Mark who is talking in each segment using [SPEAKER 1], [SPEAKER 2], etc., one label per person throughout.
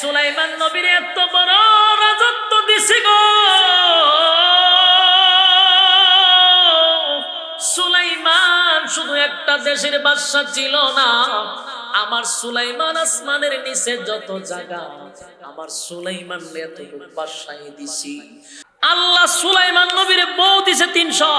[SPEAKER 1] সুলাইমান নবীর এত বড় রাজত্ব দিছি গো। সুলাইমান শুধু একটা দেশের বাদশা ছিল না, আমার সুলাইমান আসমানের নিচে যত জায়গা, আমার সুলাইমান এতটুকু বাদশাই দিছি। আল্লাহ সুলাইমান নবীর বউ দিছে তিনশো।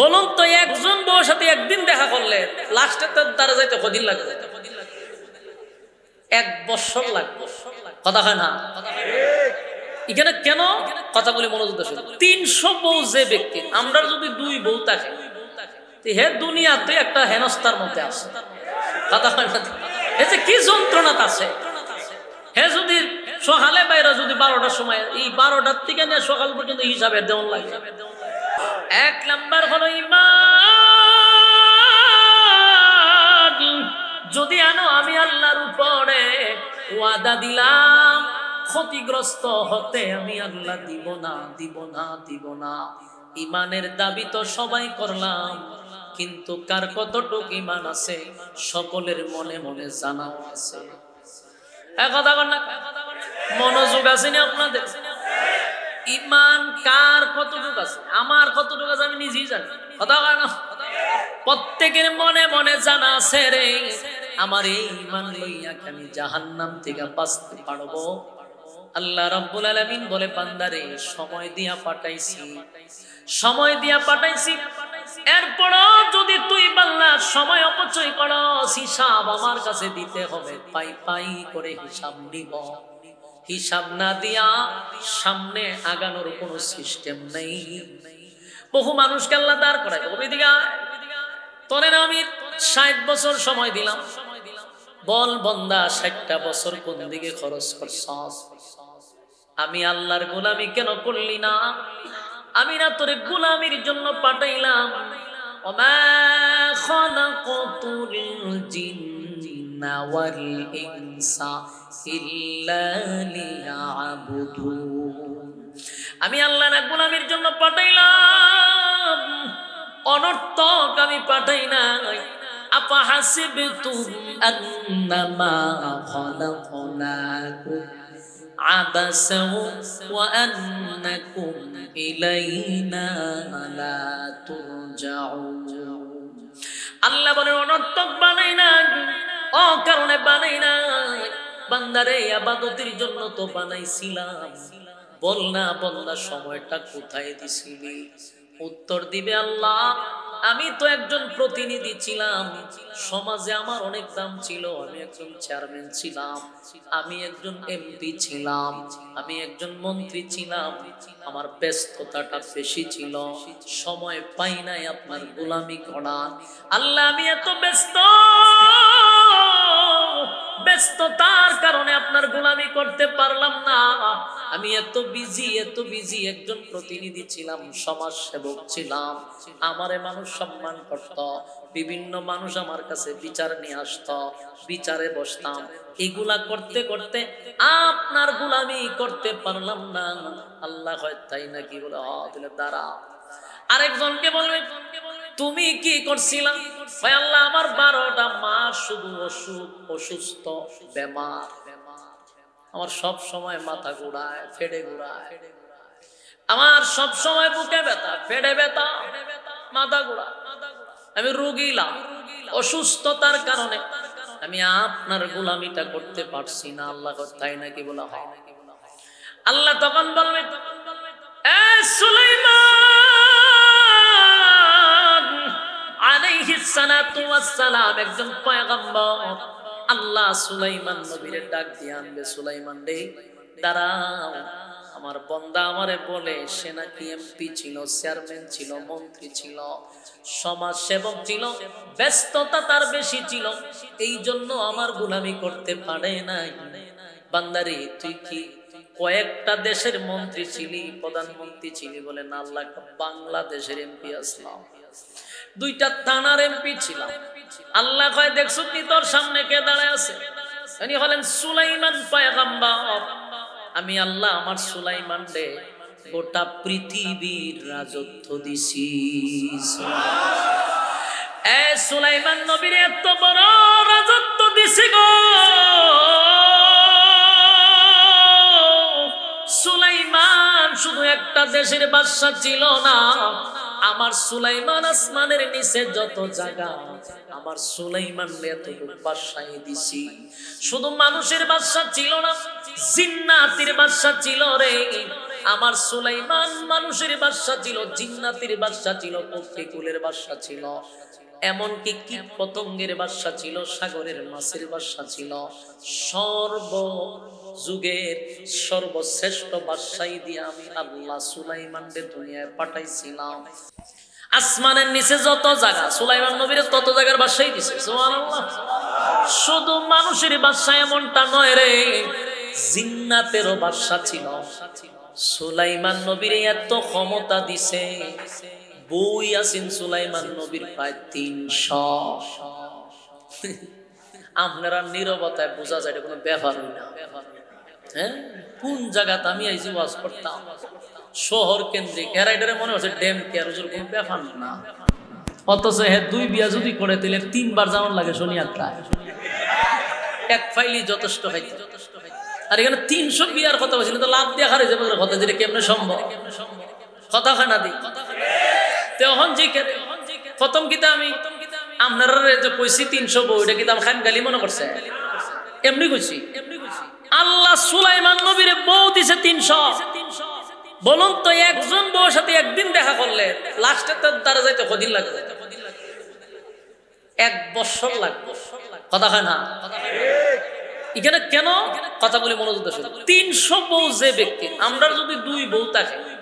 [SPEAKER 1] বলুন তো একজন বউর সাথে একদিন দেখা করলে লাস্টে তার দ্বারা যাইতে কদিন লাগবে? এক বছর লাগবে। কথা হয় না? এখানে কেন? কথা বলি মনোযোগ তিনশো বউ যে ব্যক্তি, আমরা যদি দুই বউ থাকে হে দুনিয়াতে একটা হেনস্তার মধ্যে আছে। কথা হয় না? হে যে কি যন্ত্রণাত আছে হে যদি সকালে বাইরে যদি বারোটার সময়, এই বারোটার থেকে সকাল পর্যন্ত হিসাবে দেওয়ান লাগে। এক নাম্বার হলো ইমান। যদি আনো আমি আল্লাহর উপরে ওয়াদা দিলাম, ক্ষতিগ্রস্ত হতে আমি আল্লাহ দিব না দিব না দিব না। ইমানের দাবি তো সবাই করলাম, কিন্তু কার কতটুক ইমান আছে, সকলের মনে মনে জানাও আছে। কথা মনোযোগ আছে না আপনাদের? ইমান কার কতটুক আছে? আমার কতটুকু আছে আমি নিজেই জানি। কথা প্রত্যেকের মনে মনে জানা আছে রে। আমার এই ইমান লইয়া আমি জাহান্নাম থেকে বাঁচতে পারব। আল্লাহ রাব্বুল আলামিন বলে, বান্দারে, সময় দিয়া পাঠাইছি। সময় দিয়া পাঠাইছি। এরপরও যদি তুই সময় অপচয় করস, হিসাব আমার কাছে দিতে হবে। পাই পাই করে হিসাব নিব। হিসাব না দিয়া সামনে আগানোর কোনো সিস্টেম নেই। বহু মানুষকে আল্লাহ দাঁড় ওইদিকে তোরে না আমি ষাট বছর সময় দিলাম। বল বন্দা, ষাটটা বছর কোন দিকে খরচ করছ? আমি আল্লাহর গোলামি কেন করলি না? আমি না তোরে গোলামির জন্য পাঠাইলাম। আমি আল্লাহ না গোলামির জন্য পাঠাইলাম। অনর্থক আমি পাঠাই নাই। আপা হাসিবতুম আন্নামা খলাকনাকুম عبسا وأنكم إلينا لا ترجعون আল্লাহ বলেন অনর্থক বানাই না ও কারণে বানাই না বান্দারে আবাদতের জন্য তো বানাইছিলাম বল না বন্দা সময়টা কোথায় দিছিলি উত্তর দিবে আল্লাহ আমি তো একজন প্রতিনিধি ছিলাম। সমাজে আমার অনেক দাম ছিল, আমি একজন চেয়ারম্যান ছিলাম, আমি একজন এমপি ছিলাম, আমি একজন মন্ত্রী ছিলাম, আমার ব্যস্ততাটা বেশি ছিল, সময় পাই নাই আপনার গোলামি করা আল্লাহ, আমি এত ব্যস্ত! ব্যস্ততার কারণে আপনার গোলামি করতে পারলাম না। আমি এত বিজি এত বিজি একজন প্রতিনিধি ছিলাম সমাজ সেবক ছিলাম। আমারে মানুষ সম্মান করত। বিভিন্ন মানুষ আমার কাছে বিচার নিয়ে আসত, বিচারে বসতাম। এগুলা করতে করতে আপনার গোলামি করতে পারলাম না। আল্লাহ হয় তাই নাকি বলে তাহলে দাঁড়া আরেকজনকে বলবে, তুমি কি করছিলাম আল্লাহ আমার বারোটা শুধু অসুখ, অসুস্থ, বেমার। আমার সব সময় মাথা ঘুরায়, ফেডে ঘুরায়। আমার সব সময় বুকে ব্যথা, ফেডে ব্যথা, মাথা আমি অসুস্থতার কারণে আমি আপনার গোলামিটা করতে পারছি না, আল্লাহ তাই নাকি বলা হয়? আল্লাহ তখন বলবে, এ সুলাইমান একজন আল্লাহ সুলাইমান ডাক দিয়ে আনবে, সুলাইমান রে, দাঁড়াও। আমার বন্দা আমারে বলে, সে নাকি এমপি ছিল, চেয়ারম্যান ছিল, মন্ত্রী ছিল সমাজ সেবক ছিল, ব্যস্ততা তার বেশি ছিল। এই জন্য আমার গুলামি করতে পারে নাই। বান্দারি, তুই কি কয়েকটা দেশের মন্ত্রী ছিলি, প্রধানমন্ত্রী ছিলি বলে না? আল্লাহ বাংলাদেশের এমপি আসলাম। দুইটা তানার এমপি ছিল আল্লাহ কয়, দেখছ তুই তোর সামনে কে দাঁড়ায় আছে? উনি হলেন সুলাইমান পায়গাম্বার। আমি আল্লাহ আমার সুলাইমান দে গোটা পৃথিবীর রাজত্ব দিছি। এ সুলাইমান নবীর এত বড় রাজত্ব দিছি গো। সুলাইমান শুধু একটা দেশের বাদশা ছিল না আমার সুলাইমান আসমানের নিচে যত জায়গা, আমার সুলাইমান এতটুকু দিছি। শুধু মানুষের বাদশা ছিল না, জিন্নাতির বাদশা ছিল রে। আমার সুলাইমান মানুষের বাদশা ছিল, জিন্নাতির বাদশা ছিল পক্ষী কুলের বাদশা ছিল। এমনকি কীট পতঙ্গের বাদশা ছিল, সাগরের মাছের বাদশা ছিল। সর্ব যুগের সর্বশ্রেষ্ঠ বাদশাই দিয়ে আমি আল্লাহ সুলাইমানকে দুনিয়ায় পাঠাইছিলাম। আসমানের নিচে যত জায়গা, সুলাইমান নবীর তত জায়গার বাসাই দিছে শুধু মানুষের বাসা এমনটা নয় রে, জিন্নাতেরও বাসা ছিল। সুলাইমান নবীর এত ক্ষমতা দিছে। বই আছেন সুলাইমান নবীর প্রায় তিনশো। আপনারা নিরবতায় বোঝা যায় কোনো ব্যাপার না। হ্যাঁ? কোন জায়গাতে আমি আইসি ওয়াজ করতাম? শহর কেন্দ্রিক। এরা এটারে মনে হচ্ছে ড্যাম কেয়ার কোনো ব্যাপার না। অথচ হ্যাঁ দুই বিয়া যদি করে দিলে তিনবার যেমন লাগে শনি এক ফাইলি যথেষ্ট হইতে। আর এখানে তিনশো বিয়ার কথা বলছিল তো লাভ দিয়ে হারে যাবে কথা, যেটা কেমনে সম্ভব? কথা খানা দি। তখন কে- প্রথম কিতা আমি? আপনারা যে কইছি তিনশো বউ, এটা কিতা খান গালি মনে করছে? এমনি কইছি। আল্লাহ সুলাইমান নবীরে বউ দিছে তিনশো। বলুন তো একজন বউর সাথে একদিন দেখা করলে লাস্টে তার দ্বারা যাইতে, কদিন লাগে? এক বছর লাগবে কথা হয় না? এখানে কেন? কথাগুলি মনোযোগ দিয়ে শুনুন। তিনশো বউ যে ব্যক্তি, আমরা যদি দুই বউ থাকে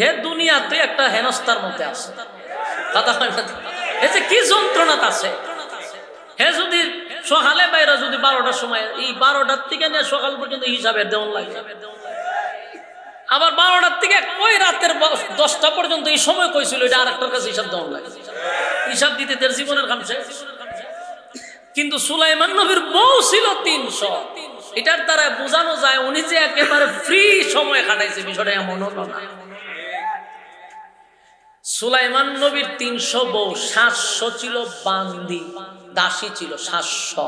[SPEAKER 1] হে দুনিয়াতে একটা হেনস্তার মধ্যে আছে। কথা না। এ যে কি যন্ত্রণা আছে হে যদি সকালে বাইরে যদি বারোটার সময়, এই বারোটার থেকে নিয়ে সকাল পর্যন্ত হিসাবে দেওয়ান লাগে। আবার বারোটার থেকে ওই রাতের দশটা পর্যন্ত এই সময় কইছিল, এটা আর একটার কাছে হিসাব দেওয়ান লাগে। হিসাব দিতে তার জীবনের কাম কিন্তু সুলাইমান নবীর বউ ছিল তিনশো। এটার দ্বারা বোঝানো যায়, উনি যে একেবারে ফ্রি সময় কাটাইছে, বিষয়টা এমন হলো না। সুলাইমান নবীর তিনশো বউ, সাতশো ছিল বান্দি, দাসী ছিল সাতশো।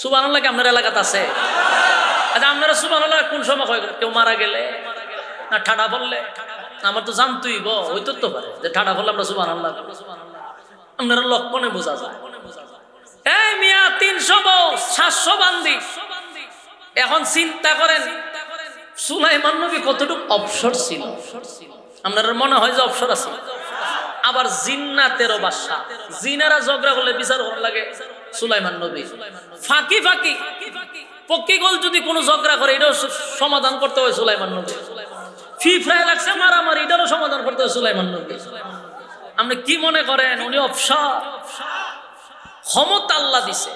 [SPEAKER 1] সুবান কি আপনার এলাকাতে আছে? আচ্ছা আপনারা সুবান কোন সময় হয়? কেউ মারা গেলে? না ঠাডা বললে আমার তো জানতুই গো হইতো তো পারে যে ঠাডা বললে আমরা সুবান আল্লাহ আপনারা লক্ষণে বোঝা যায়। এই মিয়া, তিনশো বউ, সাতশো বান্দি। এখন চিন্তা করেন, সুলাইমান নবী কতটুকু অবসর ছিল? আপনার মনে হয় যে অবসর আছে। আবার জিন্নাতেরও বাসা জিনারা ঝগড়া করলে বিচার করার লাগে সুলাইমান নবী। ফাঁকি ফাঁকি। পক্ষীগল যদি কোনো ঝগড়া করে, এটাও সমাধান করতে হয় সুলাইমান নবী। ফি ফ্রাই লাগছে, মারামারি, এটারও সমাধান করতে হয় সুলাইমান নবী। আপনি কি মনে করেন? উনি অবসর। ক্ষমতা আল্লাহ দিছে।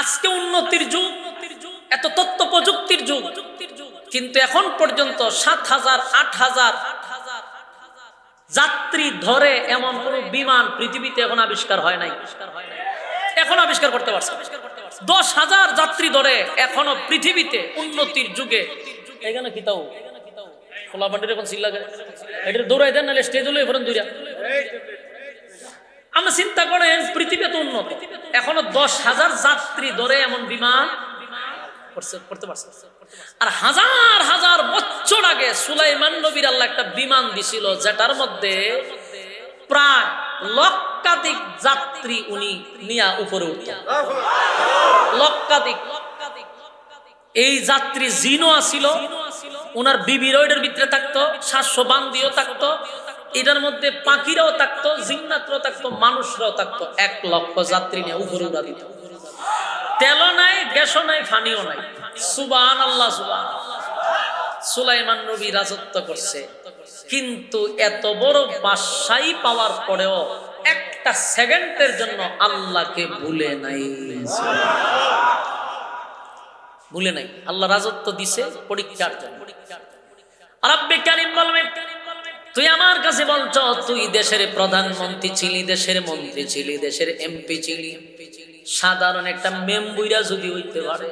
[SPEAKER 1] আজকে উন্নতির যুগ, এত তথ্য প্রযুক্তির যুগ। কিন্তু এখন পর্যন্ত সাত হাজার, আট হাজার যাত্রী ধরে এমন কোন বিমান পৃথিবীতে এখন আবিষ্কার হয় নাই। এখন আবিষ্কার করতে পারছে। দশ হাজার যাত্রী ধরে এখনও পৃথিবীতে উন্নতির যুগে। এখানে কি তাও? খোলা পান্ডির এখন সিল লাগে। এটা দৌড়াই দেন, নাহলে স্টেজ আমরা চিন্তা করেন পৃথিবীতে উন্নত। এখনও দশ হাজার যাত্রী ধরে এমন বিমান করতে পারছে আর হাজার হাজার বছর আগে সুলাইমান নবীর আল্লাহ একটা বিমান দিছিল, যেটার মধ্যে প্রায় লক্ষাধিক যাত্রী উনি নিয়া উপরে উঠত। লক্ষাধিক। এই যাত্রী জিনও আসিল ওনার বিবির ওইটার ভিতরে থাকতো, সাতশো বান্দিও থাকতো, এটার মধ্যে পাখিরাও থাকতো, জিন্নাতরাও থাকতো, মানুষরাও থাকতো। এক লক্ষ যাত্রী নিয়ে উপরে উড়া দিত। তেলও নাই, গ্যাসও নাই, ফানিও নাই। সুবান আল্লাহ সুবান সুলাইমান নবী রাজত্ব করছে। কিন্তু এত বড় বাদশাহী পাওয়ার পরেও একটা সেকেন্ডের জন্য আল্লাহকে ভুলে নাই। ভুলে নাই। আল্লাহ রাজত্ব দিছে পরীক্ষার জন্য। রাব্বে কারিম বলবেন তুই আমার কাছে বলছ, তুই দেশের প্রধানমন্ত্রী ছিলি, দেশের মন্ত্রী ছিলি, দেশের এমপি ছিলি। সাধারণ একটা মেম্বুইরা যদি হইতে পারে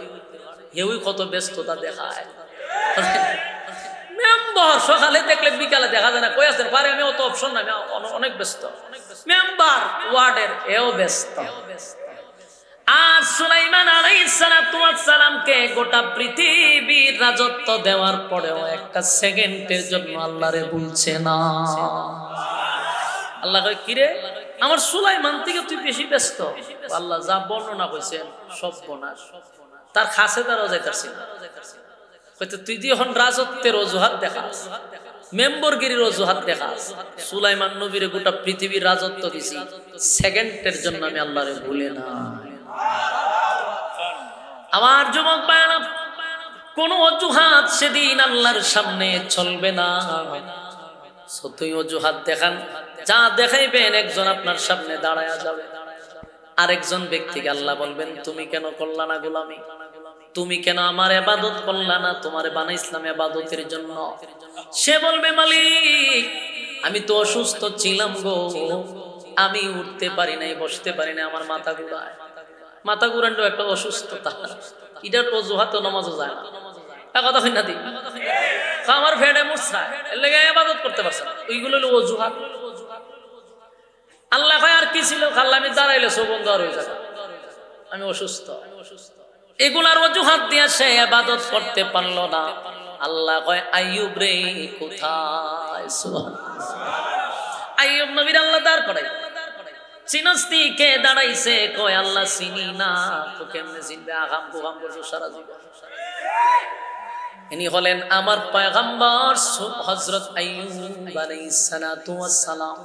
[SPEAKER 1] কেউই কত ব্যস্ততা দেখায়। মেম্বার সকালে দেখলে বিকালে দেখা না। অপশন আমি অনেক ব্যস্ত। মেম্বার, ওয়ার্ডের ব্যস্ত। আর গোটা পৃথিবীর রাজত্ব দেওয়ার পরেও একটা সেকেন্ডের জন্য আল্লাহরে বলছে না। আল্লাহ কিরে? আমার সুলাইমান থেকে তুই বেশি ব্যস্ত? আল্লাহ যা বর্ণনা হয়েছে সব বনাস তার খাসে তারও যাইতাছি। না হয়তো তুই দিয়ে এখন রাজত্বের অজুহাত দেখাস মেম্বরগিরির অজুহাত দেখাস সুলাইমান নবীর গোটা পৃথিবীর রাজত্ব দিছি, সেকেন্ডের জন্য আমি আল্লাহরে ভুলে না আমার যুবক বায়না কোন অজুহাত সেদিন আল্লাহর সামনে চলবে না। সত্যই অজুহাত দেখান, যা দেখাইবেন একজন আপনার সামনে দাঁড়ায়া যাবে। আরেকজন ব্যক্তিকে আল্লাহ বলবেন, তুমি কেন করলা না গোলামি? তুমি কেন আমার এবাদত করলা না তোমার বানাইছিলাম এবাদতের জন্য? সে বলবে, মালিক, আমি তো অসুস্থ ছিলাম গো। আমি উঠতে পারি নাই, বসতে পারি না আমার মাথা ঘুরায়। মাথা ঘুরানো একটা অসুস্থতা। এটার অজুহাত নমাজও যায় না। কথা আমার ফেডে মুসরায় এর লেগে এবাদত করতে পারছে ওইগুলো হলো অজুহাত। আল্লাহ কয় আর কি ছিল? খাল্লা আমি দাঁড়াইলে সৌবন্ধ আর হয়ে যাবে। আমি অসুস্থ। এগুলার অজুহাত দিয়া সে আবাদত করতে পারল না। আল্লাহ কয় রে, কোথায়? নবীর আল্লাহ দাঁড় চিনস্তি কে দাঁড়াইছে? কয়, আল্লাহ চিনি না। তো কেমনে চিনবে? আগাম করছ সারা জীবন। ইনি হলেন আমার পয়গম্বর হযরত আইয়ুব আলাইহিস সালাতু ওয়াস সালাম।